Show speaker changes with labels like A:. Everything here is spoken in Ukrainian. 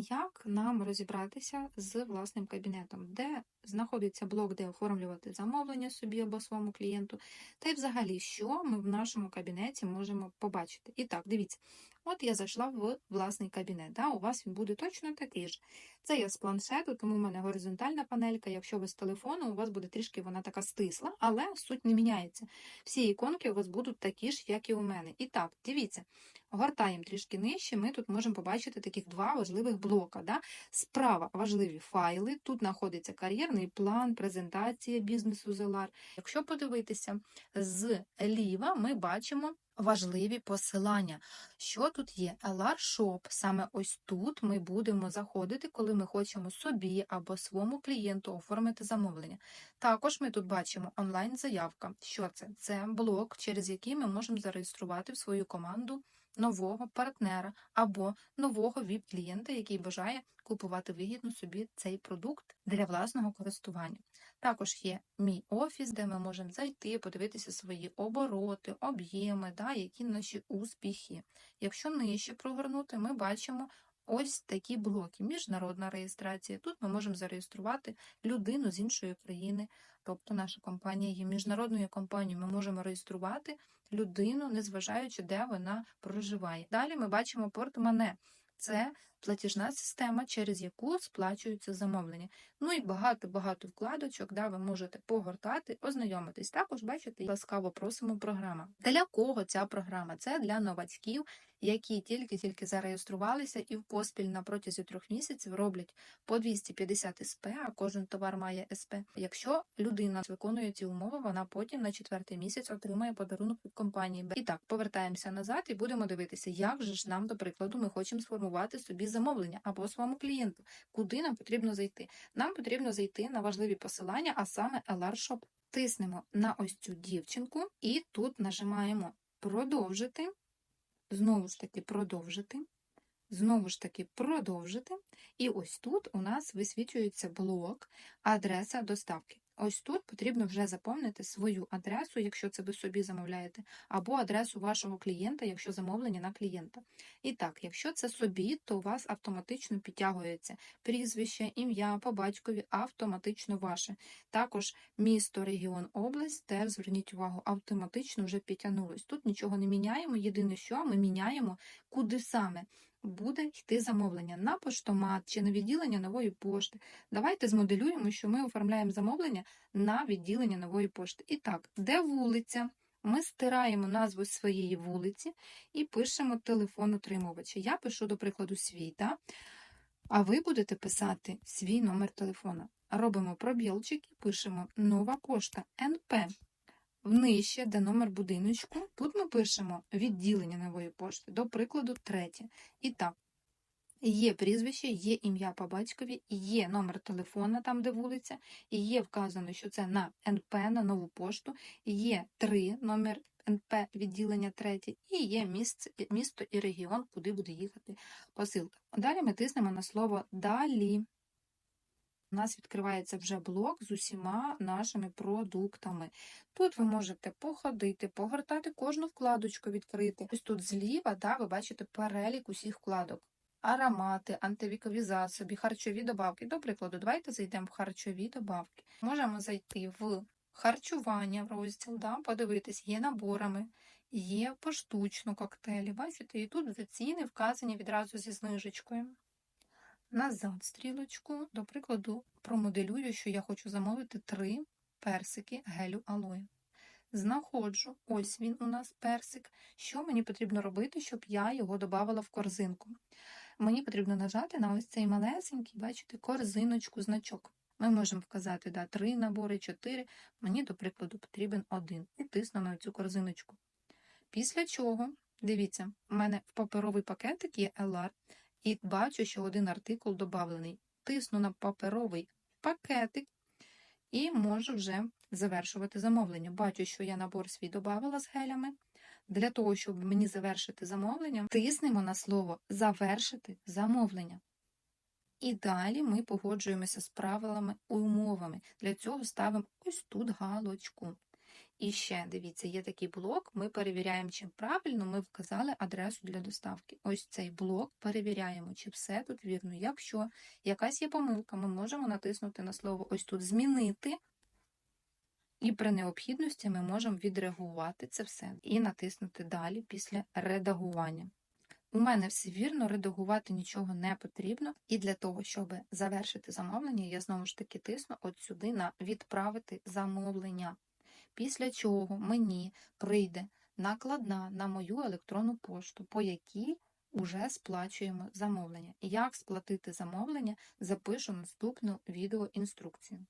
A: як нам розібратися з власним кабінетом, де знаходиться блок, де оформлювати замовлення собі або своєму клієнту, та й взагалі, що ми в нашому кабінеті можемо побачити. І так, дивіться, от я зайшла в власний кабінет. Да? У вас він буде точно такий ж. Це я з планшету, тому в мене горизонтальна панелька. Якщо ви з телефону, у вас буде трішки вона така стисла, але суть не міняється. Всі іконки у вас будуть такі ж, як і у мене. І так, дивіться, гортаємо трішки нижче, ми тут можемо побачити таких два важливих блока. Да? Справа важливі файли, тут знаходиться кар'єрний план, презентація бізнесу Зелар. Якщо подивитися зліва, ми бачимо важливі посилання. Що тут є? LR Shop. Саме ось тут ми будемо заходити, коли ми хочемо собі або своєму клієнту оформити замовлення. Також ми тут бачимо онлайн-заявка. Що це? Це блок, через який ми можемо зареєструвати в свою команду нового партнера або нового ВІП-клієнта, який бажає купувати вигідно собі цей продукт для власного користування. Також є мій офіс, де ми можемо зайти, подивитися свої обороти, об'єми, да, які наші успіхи. Якщо нижче прогорнути, ми бачимо ось такі блоки. Міжнародна реєстрація. Тут ми можемо зареєструвати людину з іншої країни, тобто наша компанія є міжнародною компанією. Ми можемо реєструвати людину, незважаючи, де вона проживає. Далі ми бачимо портмоне. Це платіжна система, через яку сплачуються замовлення. Ну і багато-багато вкладочок, да, ви можете погортати, ознайомитись. Також бачите, ласкаво просимо програма. Для кого ця програма? Це для новачків, які тільки-тільки зареєструвалися і в поспіль на протязі трьох місяців роблять по 250 СП, а кожен товар має СП. Якщо людина виконує ці умови, вона потім на четвертий місяць отримає подарунок від компанії. І так, повертаємося назад і будемо дивитися, як же ж нам, до прикладу, ми хочемо сформувати собі замовлення або своєму клієнту, куди нам потрібно зайти. Нам потрібно зайти на важливі посилання, а саме LR Shop. Тиснемо на ось цю дівчинку і тут нажимаємо продовжити. Знову ж таки, продовжити. Знову ж таки, продовжити. І ось тут у нас висвічується блок адреса доставки. Ось тут потрібно вже заповнити свою адресу, якщо це ви собі замовляєте, або адресу вашого клієнта, якщо замовлення на клієнта. І так, якщо це собі, то у вас автоматично підтягується прізвище, ім'я по батькові автоматично ваше. Також місто, регіон, область, теж зверніть увагу, автоматично вже підтягнулось. Тут нічого не міняємо. Єдине, що ми міняємо, куди саме. Буде йти замовлення на поштомат чи на відділення нової пошти. Давайте змоделюємо, що ми оформляємо замовлення на відділення нової пошти. І так, де вулиця? Ми стираємо назву своєї вулиці і пишемо телефон отримувача. Я пишу, до прикладу, свій, да? а ви будете писати свій номер телефона. Робимо пробілчик і пишемо нова пошта НП. Внижче, де номер будиночку, тут ми пишемо відділення нової пошти, до прикладу, третє. І так, є прізвище, є ім'я по батькові, є номер телефона, там, де вулиця, і є вказано, що це на НП, на нову пошту, є три номер НП відділення третє, і є місце, місто і регіон, куди буде їхати посилка. Далі ми тиснемо на слово Далі. У нас відкривається вже блок з усіма нашими продуктами. Тут ви можете походити, погортати кожну вкладочку відкрити. Ось тут зліва да, ви бачите перелік усіх вкладок. Аромати, антивікові засоби, харчові добавки. До прикладу, давайте зайдемо в харчові добавки. Можемо зайти в харчування в розділ, да, подивитись, є наборами, є поштучно коктейлі. Бачите, і тут ціни вказані відразу зі знижечкою. Назад стрілочку, до прикладу, промоделюю, що я хочу замовити три персики гелю алоє. Знаходжу, ось він у нас персик. Що мені потрібно робити, щоб я його додавала в корзинку? Мені потрібно нажати на ось цей малесенький, бачите, корзиночку, значок. Ми можемо вказати да, три набори, чотири. Мені, до прикладу, потрібен один. І тисну на цю корзиночку. Після чого, дивіться, у мене в паперовий пакетик є LR, і бачу, що один артикул додавлений. Тисну на паперовий пакетик і можу вже завершувати замовлення. Бачу, що я набор свій додавала з гелями. Для того, щоб мені завершити замовлення, тиснемо на слово завершити замовлення. І далі ми погоджуємося з правилами і умовами. Для цього ставимо ось тут галочку. І ще дивіться, є такий блок. Ми перевіряємо, чи правильно ми вказали адресу для доставки. Ось цей блок перевіряємо, чи все тут вірно. Якщо якась є помилка, ми можемо натиснути на слово ось тут змінити. І при необхідності ми можемо відреагувати це все і натиснути далі після редагування. У мене все вірно, редагувати нічого не потрібно. І для того, щоб завершити замовлення, я знову ж таки тисну от сюди на відправити замовлення. Після чого мені прийде накладна на мою електронну пошту, по якій уже сплачуємо замовлення. Як сплатити замовлення, запишу наступну відеоінструкцію.